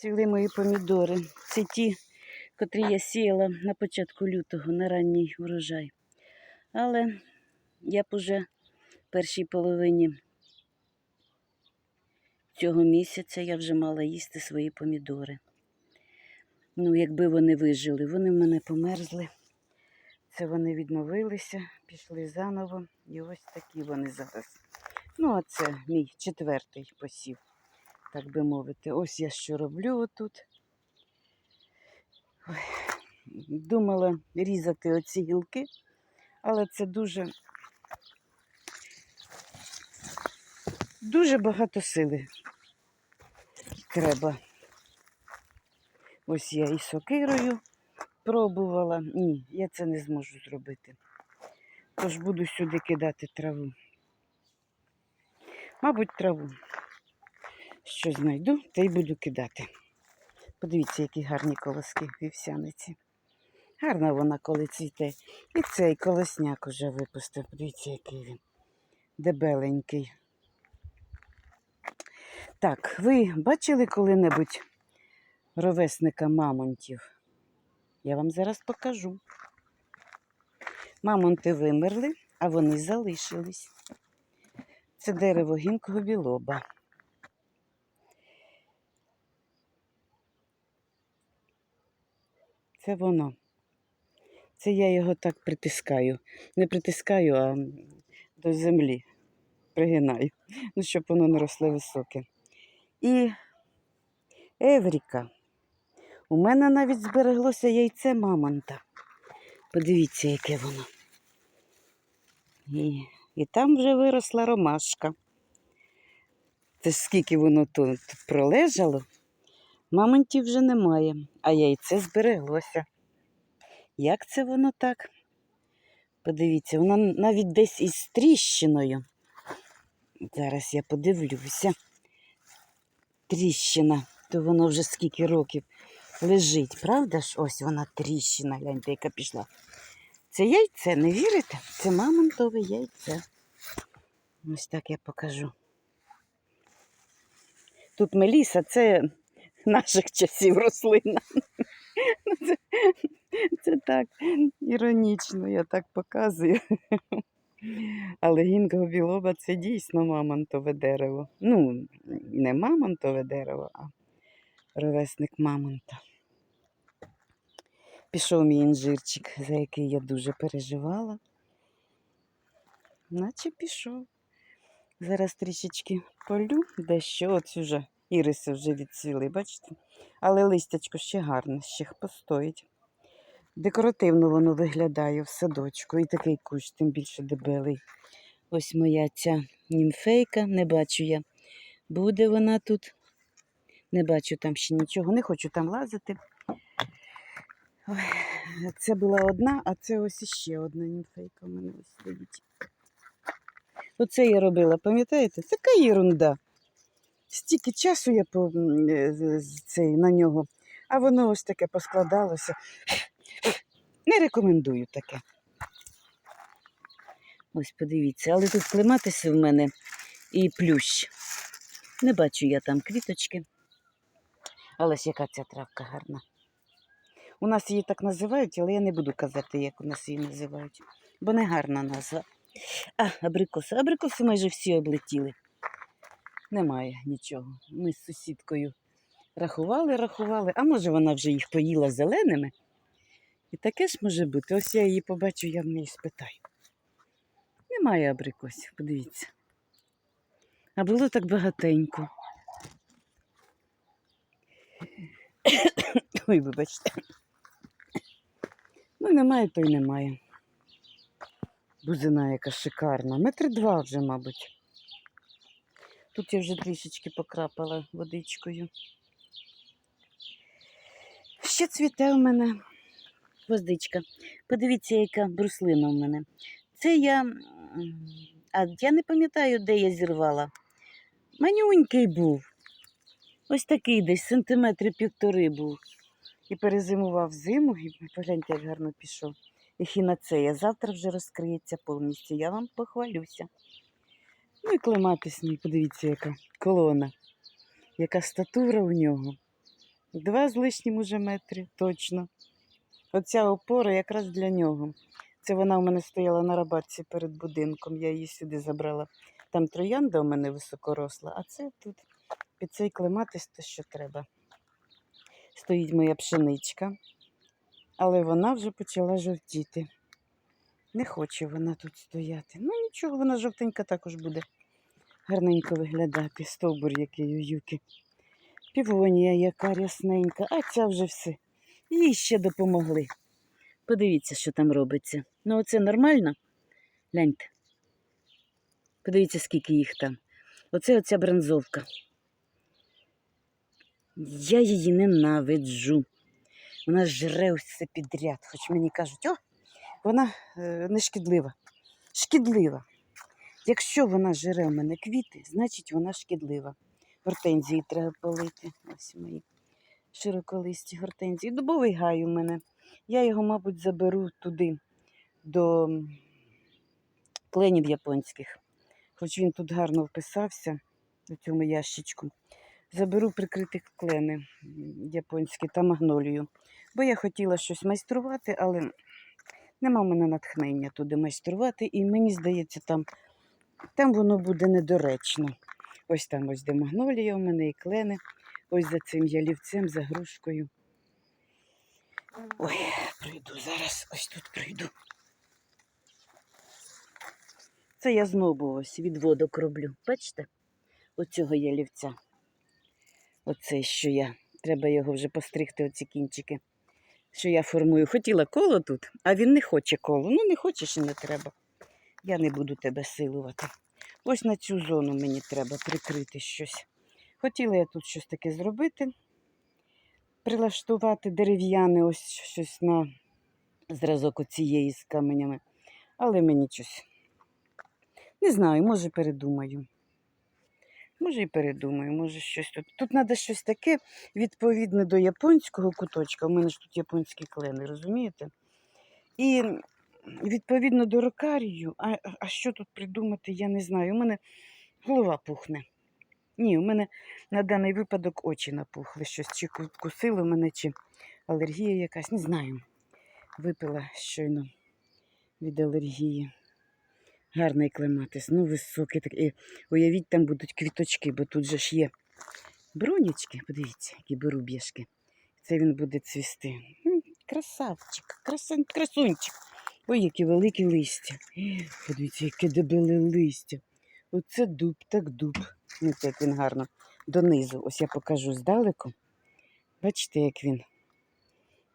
Цвіли мої помідори. Це ті, котрі я сіяла на початку лютого на ранній урожай. Але я б уже в першій половині цього місяця я вже мала їсти свої помідори. Ну, якби вони вижили, вони в мене померзли. Це вони відновилися, пішли заново. І ось такі вони зараз. Ну, а це мій четвертий посів, так би мовити. Ось я що роблю отут. Ой, думала різати оці гілки, але це дуже, дуже багато сили треба. Ось я і сокирою пробувала. Ні, я це не зможу зробити. Тож буду сюди кидати траву. Мабуть, траву. Що знайду, те й буду кидати. Подивіться, які гарні колоски вівсяниці. Гарна вона, коли цвіте. І цей колосняк уже випустив. Подивіться, який він дебеленький. Так, ви бачили коли-небудь ровесника мамонтів? Я вам зараз покажу. Мамонти вимерли, а вони залишились. Це дерево гінкого білоба. Це воно. Це я його так притискаю. Не притискаю, а до землі пригинаю, ну, щоб воно не росло високе. І Евріка. У мене навіть збереглося яйце мамонта. Подивіться, яке воно. І, і там вже виросла ромашка. Це скільки воно тут пролежало, мамонтів вже немає, а яйце збереглося. Як це воно так? Подивіться, воно навіть десь із тріщиною. Зараз я подивлюся. Тріщина, то воно вже скільки років лежить, правда ж? Ось вона тріщина, гляньте, яка пішла. Це яйце, не вірите? Це мамонтове яйце. Ось так я покажу. Тут Меліса, це наших часів рослина. Це, це так іронічно, я так показую. Але гінкого білоба це дійсно мамонтове дерево. Ну, не мамонтове дерево, а ровесник мамонта. Пішов мій інжирчик, за який я дуже переживала. Наче пішов. Зараз трішечки полю, дещо от уже іриси вже відцвіли, бачите? Але листячко ще гарне, ще постоїть. Декоративно воно виглядає в садочку. І такий кущ, тим більше дебелий. Ось моя ця німфейка, не бачу я. Буде вона тут. Не бачу там ще нічого, не хочу там лазити. Ой, це була одна, а це ось іще одна німфейка в мене ось стоїть. Оце я робила, пам'ятаєте? Така єрунда. Стільки часу я по, е, цей, на нього, а воно ось таке поскладалося. Не рекомендую таке. Ось подивіться, але тут клематися в мене і плющ. Не бачу я там квіточки. Але ж яка ця травка гарна. У нас її так називають, але я не буду казати, як у нас її називають, бо не гарна назва. А, абрикоси. Абрикоси майже всі облетіли. Немає нічого. Ми з сусідкою рахували, рахували, а може вона вже їх поїла зеленими. І таке ж може бути. Ось я її побачу, я в неї спитаю. Немає абрикосів, подивіться. А було так багатенько. Ой, вибачте. Ну, немає, то й немає. Бузина яка шикарна. Метри два вже, мабуть. Тут я вже трішечки покрапала водичкою. Ще цвіте у мене гвоздичка. Подивіться, яка бруслина у мене. Це я. А я не пам'ятаю, де я зірвала. Манюнький був. Ось такий десь сантиметри півтори був. І перезимував зиму, і погляньте, як гарно пішов. Ехінацея. Завтра вже розкриється повністю. Я вам похвалюся. Ну і клематис мій, подивіться, яка колона, яка статура у нього. Два з лишнім уже метри, точно. Оця опора якраз для нього. Це вона у мене стояла на рабатці перед будинком. Я її сюди забрала. Там троянда у мене високоросла, а це тут під цей клематис те, що треба. Стоїть моя пшеничка, але вона вже почала жовтіти. Не хоче вона тут стояти. Ну нічого, вона жовтенька також буде гарненько виглядати. Стовбур який у юки. Півонія яка рясненька, а ця вже все. Їй ще допомогли. Подивіться, що там робиться. Ну, оце нормально? Гляньте. Подивіться, скільки їх там. Оце оця бронзовка. Я її ненавиджу. Вона жре все підряд, хоч мені кажуть, о, вона е, не шкідлива. Шкідлива. Якщо вона жре у мене квіти, значить вона шкідлива. Гортензії треба полити. Ось мої широколисті гортензії. Дубовий гай у мене. Я його, мабуть, заберу туди, до м, кленів японських. Хоч він тут гарно вписався у цьому ящичку. Заберу прикриті клени японські та магнолію. Бо я хотіла щось майструвати, але нема в мене натхнення туди майструвати, і мені здається, там, там воно буде недоречно. Ось там ось де магнолія у мене і клени. Ось за цим ялівцем, за грушкою. Ой, прийду зараз, ось тут прийду. Це я знову ось відводок роблю. Бачите? Оцього ялівця. Оце, що я. Треба його вже постригти, оці кінчики. Що я формую. Хотіла коло тут, а він не хоче коло. Ну, не хочеш і не треба. Я не буду тебе силувати. Ось на цю зону мені треба прикрити щось. Хотіла я тут щось таке зробити, прилаштувати дерев'яне, ось щось на зразок оцієї з каменями. Але мені щось. Не знаю, може передумаю. Може і передумаю, може щось тут. Тут треба щось таке відповідне до японського куточка. У мене ж тут японські клени, розумієте? І відповідно до рокарію, а, а що тут придумати, я не знаю. У мене голова пухне. Ні, у мене на даний випадок очі напухли. Щось чи ку- кусило мене, чи алергія якась, не знаю. Випила щойно від алергії. Гарний клематис, ну високий такий. Уявіть, там будуть квіточки, бо тут же ж є бронячки. Подивіться, які беруб'яшки. Це він буде цвісти. Красавчик, красун, красунчик. Ой, які великі листя. Подивіться, яке дебеле листя. Оце дуб, так дуб. Ну, як він гарно донизу. Ось я покажу здалеку. Бачите, як він.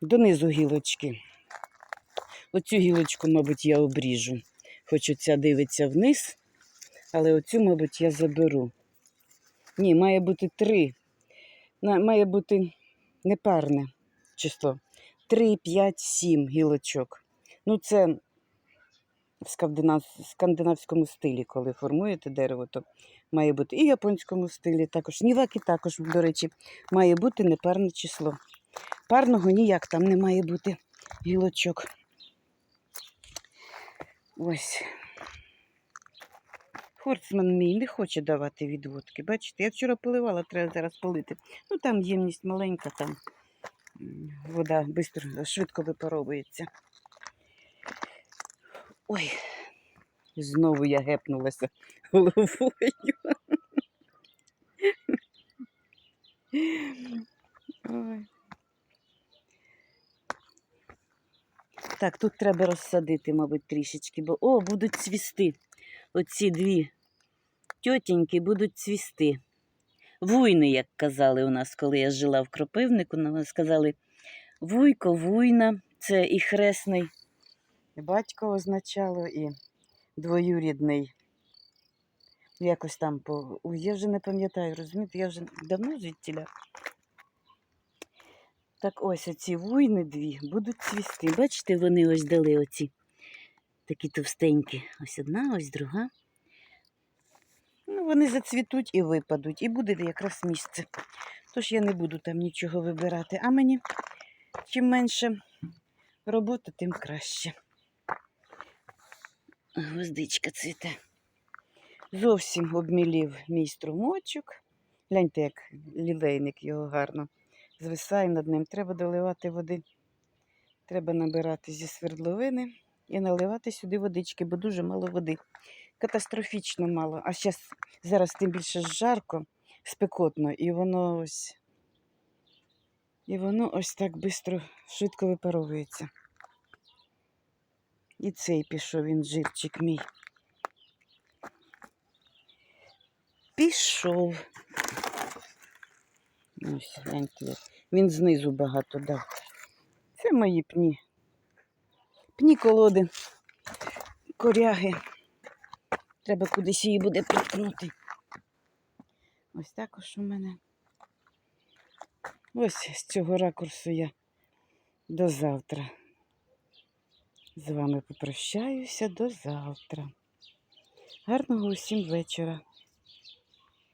Донизу гілочки. Оцю гілочку, мабуть, я обріжу. Хоч оця дивиться вниз, але оцю, мабуть, я заберу. Ні, має бути три. Має бути непарне число. Три, п'ять, сім гілочок. Ну, це в скандинав... скандинавському стилі, коли формуєте дерево, то має бути і в японському стилі також. Ніваки також, до речі, має бути непарне число. Парного ніяк там не має бути гілочок. Ось. Хорцман мій не хоче давати відводки. Бачите, я вчора поливала, треба зараз полити. Ну там ємність маленька, там вода бистро, швидко випаровується. Ой, знову я гепнулася головою. Ой. Так, тут треба розсадити, мабуть, трішечки, бо о, будуть цвісти. Оці дві тьотіньки будуть цвісти. Вуйни, як казали у нас, коли я жила в Кропивнику, нам сказали вуйко, вуйна, це і хресний батько означало, і двоюрідний. Якось там по. Я вже не пам'ятаю, розумієте, я вже давно звідтіля. Так ось оці вуйни дві будуть цвісти. Бачите, вони ось дали оці такі товстенькі. Ось одна, ось друга. Ну, вони зацвітуть і випадуть, і буде якраз місце. Тож я не буду там нічого вибирати. А мені чим менше роботи, тим краще. Гвоздичка цвіте. Зовсім обмілів мій струмочок. Гляньте, як лілейник його гарно звисає над ним. Треба доливати води. Треба набирати зі свердловини і наливати сюди водички, бо дуже мало води. Катастрофічно мало. А щас, зараз тим більше жарко, спекотно, і воно ось. І воно ось так швидко, швидко випаровується. І цей пішов він, жирчик мій. Пішов. Ось, гляньте. Він знизу багато дав. Це мої пні. Пні колоди, коряги. Треба кудись її буде приткнути. Ось також у мене. Ось з цього ракурсу я до завтра. З вами попрощаюся до завтра. Гарного усім вечора.